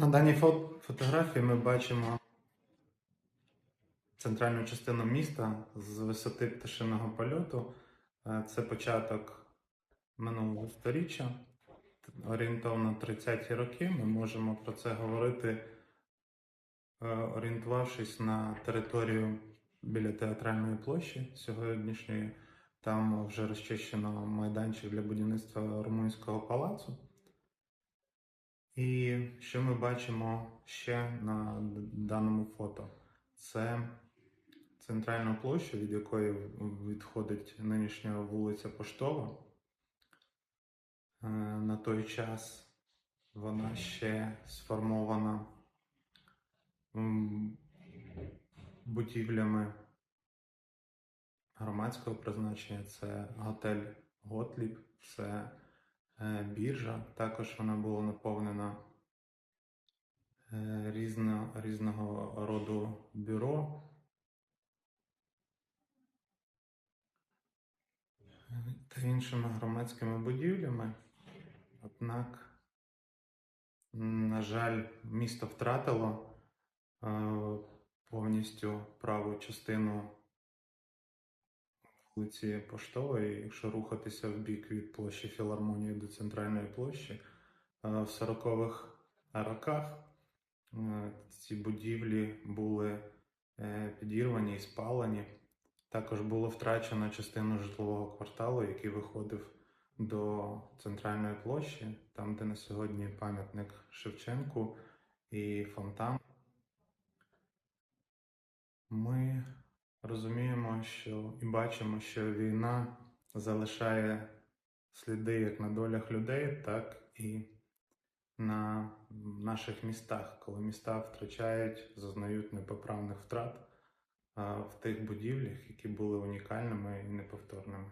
На даній фо- фотографії ми бачимо центральну частину міста з висоти пташиного польоту. Е, Це початок минулого сторіччя, орієнтовно 30-ті роки. Ми можемо про це говорити, е, орієнтувавшись на територію біля театральної площі сьогоднішньої. Там вже розчищено майданчик для будівництва Румунського палацу. І що ми бачимо ще на даному фото? Це центральна площа, від якої відходить нинішня вулиця Поштова. Е, На той час вона ще сформована будівлями громадського призначення. Це готель Готліб, це біржа. Також вона була наповнена е, різно, різного роду бюро. е, Та іншими громадськими будівлями. Однак, на жаль, місто втратило е, повністю праву частину вулиці Поштової, якщо рухатися в бік від площі Філармонії до центральної площі, е, в 40-х роках е, ці будівлі були е, підірвані і спалені. Також було втрачено частину житлового кварталу, який виходив до центральної площі, там, де на сьогодні пам'ятник Шевченку і фонтан. Ми розуміємо, що бачимо, що війна залишає сліди як на долях людей, так і на наших містах, коли міста втрачають, зазнають непоправних втрат в тих будівлях, які були унікальними і неповторними.